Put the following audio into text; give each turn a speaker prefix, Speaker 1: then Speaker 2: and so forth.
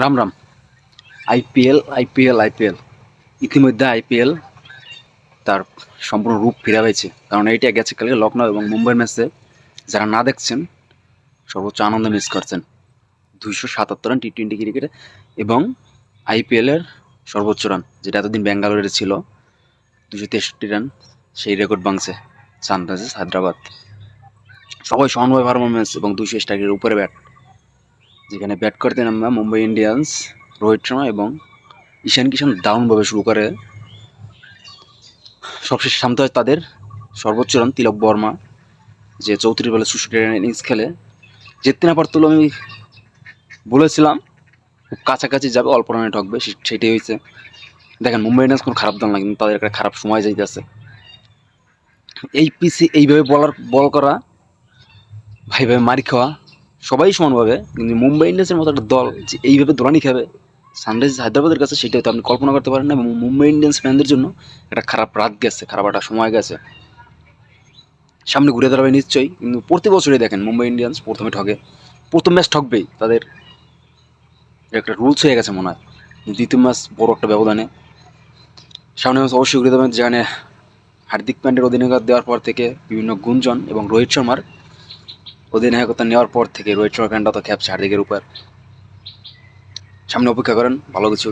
Speaker 1: Ram Ram. IPL IPL IPL ইতিমধ্যে IPL তার সম্পূর্ণ রূপ ফিরে হয়েছে কারণ এইটা গেছে কালকে লখনৌ এবং মুম্বাই ম্যাচে যারা না দেখছেন, সর্বোচ্চ আনন্দ মিস করছেন। দুইশো সাতাত্তর রান টি টোয়েন্টি ক্রিকেটে এবং আইপিএলের সর্বোচ্চ রান যেটা এতদিন ব্যাঙ্গালোরে ছিল। দুশো তেষট্টি রান সেই রেকর্ড ভাঙছে সানরাইজার্স হায়দ্রাবাদ। সবাই সমানভাবে পারফরমেন্স এবং দুশো স্ট্রাইকের উপরে ব্যাট যেখানে ব্যাট করতে নামবা মুম্বাই ইন্ডিয়ান্স, রোহিত শর্মা এবং ঈশান কিষান দারুণভাবে শুরু করে। সবশেষ সামতে হয় তাদের সর্বোচ্চ রান তিলক বর্মা, যে চৌত্রিশ বলে চৌষট্টি রান ইনিংস খেলে। জিততে না পারতো আমি বলেছিলাম, খুব কাছাকাছি যাবে, অল্প রানে ঠকবে, সে- সেটাই হয়েছে। দেখেন, মুম্বাই ইন্ডিয়ান্স কোনো খারাপ দল না, কিন্তু তাদের একটা খারাপ সময় যাইতেছে। এই পিসি এইভাবে বলার বল করা, ভাইভাবে মারি খাওয়া সবাই সমানভাবে কিন্তু মুম্বাই ইন্ডিয়ান্সের মতো একটা দল যে এইভাবে দোলানি খাবে সানরাইজ হায়দ্রাবাদের কাছে সেটা হয়তো আপনি কল্পনা করতে পারেন না, এবং মুম্বাই ইন্ডিয়ান্স ফ্যানদের জন্য একটা খারাপ রাত গেছে, খারাপ একটা সময় গেছে। সামনে ঘুরে দাঁড়াবে নিশ্চয়ই, কিন্তু প্রতি বছরই দেখেন মুম্বাই ইন্ডিয়ান্স প্রথমে ঠকে প্রথম ম্যাচ ঠকবেই তাদের একটা রুলস হয়ে গেছে মনে হয়। দ্বিতীয় ম্যাচ বড় একটা ব্যবধানে। সামনে ম্যাচ অবশ্যই ঘুরে দেবেন যেখানে হার্দিক পান্ডের অধিনায়ক দেওয়ার পর থেকে বিভিন্ন গুঞ্জন এবং রোহিত শর্মার অধিনায়কত্ব নেওয়ার পর থেকে রোহিত শর্মা ফ্যানটা তো খ্যাপ চারদিকের উপর। সামনে অপেক্ষা করেন, ভালো কিছু